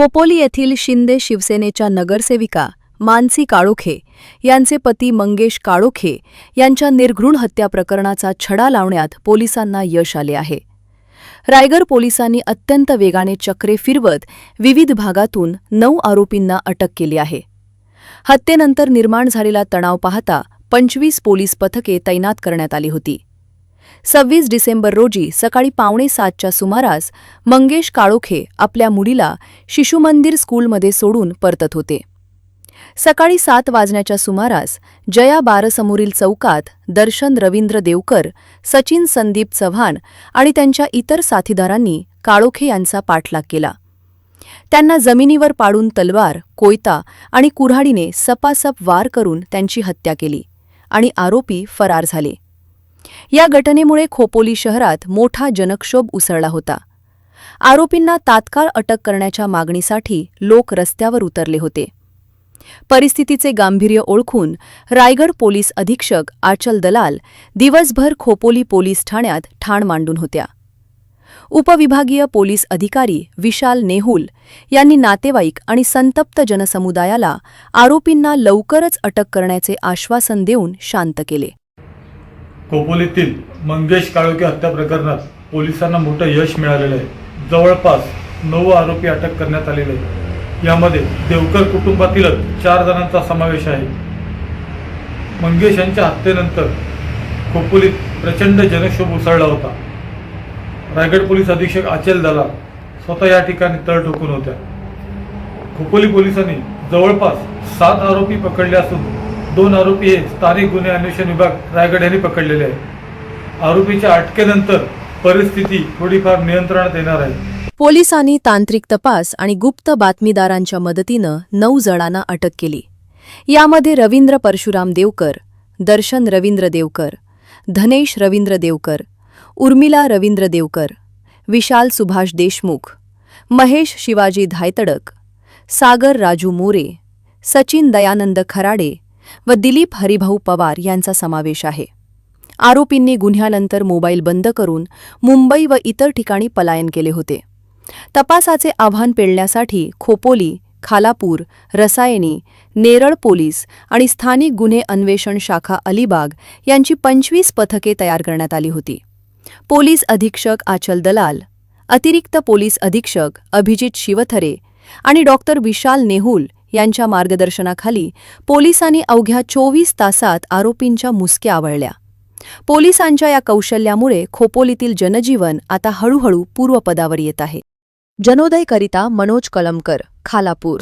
खोपोली येथील शिंदे शिवसेनेच्या नगरसेविका मानसी काळोखे यांचे पती मंगेश काळोखे यांच्या निर्घृण हत्या प्रकरणाचा छडा लावण्यात पोलिसांना यश आले आहे. रायगड पोलिसांनी अत्यंत वेगाने चक्रे फिरवत विविध भागातून नऊ आरोपींना अटक केली आहे. हत्येनंतर निर्माण झालेला तणाव पाहता पंचवीस पोलीस पथके तैनात करण्यात आली होती. सव्वीस डिसेंबर रोजी सकाळी पावणे सातच्या सुमारास मंगेश काळोखे आपल्या मुलीला शिशुमंदिर स्कूलमध्ये सोडून परतत होते. सकाळी सात वाजण्याच्या सुमारास जया बारसमोरील चौकात दर्शन रवींद्र देवकर सचिन संदीप चव्हाण आणि त्यांच्या इतर साथीदारांनी काळोखे यांचा पाठलाग केला. त्यांना जमिनीवर पाडून तलवार कोयता आणि कुऱ्हाडीने सपासप वार करून त्यांची हत्या केली आणि आरोपी फरार झाले. या घटनेमुळे खोपोली शहरात मोठा जनक्षोभ उसळला होता. आरोपींना तात्काळ अटक करण्याच्या मागणीसाठी लोक रस्त्यावर उतरले होते. परिस्थितीचे गांभीर्य ओळखून रायगड पोलीस अधीक्षक आचल दलाल दिवसभर खोपोली पोलीस ठाण्यात ठाण मांडून होत्या. उपविभागीय पोलीस अधिकारी विशाल नेहुल यांनी नातेवाईक आणि संतप्त जनसमुदायाला आरोपींना लवकरच अटक करण्याचे आश्वासन देऊन शांत केले. खोपोलीतील मंगेश काळोखे हत्या प्रकरणात पोलिसांना मोठं यश मिळालेलं आहे. जवळपास नऊ आरोपी अटक करण्यात आलेले आहेत. यामध्ये देवकर कुटुंबातीलच चार जणांचा समावेश आहे. मंगेश यांच्या हत्येनंतर खोपोलीत प्रचंड जनक्षोभ उसळला होता. रायगड पोलीस अधीक्षक आचेल दलाल स्वतः या ठिकाणी तळ ठोकून होत्या. खोपोली पोलिसांनी जवळपास सात आरोपी पकडले असून दोन आरोपी हे स्थानिक गुन्हे अन्वेषण विभाग रायगड यांनी पकडलेले आहे आरोपीच्या अटकेनंतर परिस्थिती थोडीफार नियंत्रणात येणार आहे. पोलिसांनी तांत्रिक तपास आणि गुप्त बातमीदारांच्या मदतीनं नऊ जणांना अटक केली. यामध्ये रवींद्र परशुराम देवकर दर्शन रवींद्र देवकर धनेश रवींद्र देवकर उर्मिला रवींद्र देवकर विशाल सुभाष देशमुख महेश शिवाजी धायतडक सागर राजू मोरे सचिन दयानंद खराडे व दिलीप हरिभाऊ पवार यांचा समावेश आहे. आरोपींनी गुन्ह्यानंतर मोबाईल बंद करून मुंबई व इतर ठिकाणी पलायन केले होते. तपासाचे आव्हान पेलण्यासाठी खोपोली खालापूर रसायनी नेरळ पोलीस आणि स्थानिक गुन्हे अन्वेषण शाखा अलिबाग यांची पंचवीस पथके तयार करण्यात आली होती. पोलीस अधीक्षक आचल दलाल अतिरिक्त पोलीस अधीक्षक अभिजित शिवथरे आणि डॉक्टर विशाल नेहुल यांच्या मार्गदर्शनाखाली पोलिसांनी अवघ्या चोवीस तासात आरोपींच्या मुसक्या आवळल्या. पोलिसांच्या या कौशल्यामुळे खोपोलीतील जनजीवन आता हळूहळू पूर्वपदावर येत आहे. जनोदयकरिता मनोज कलमकर खालापूर.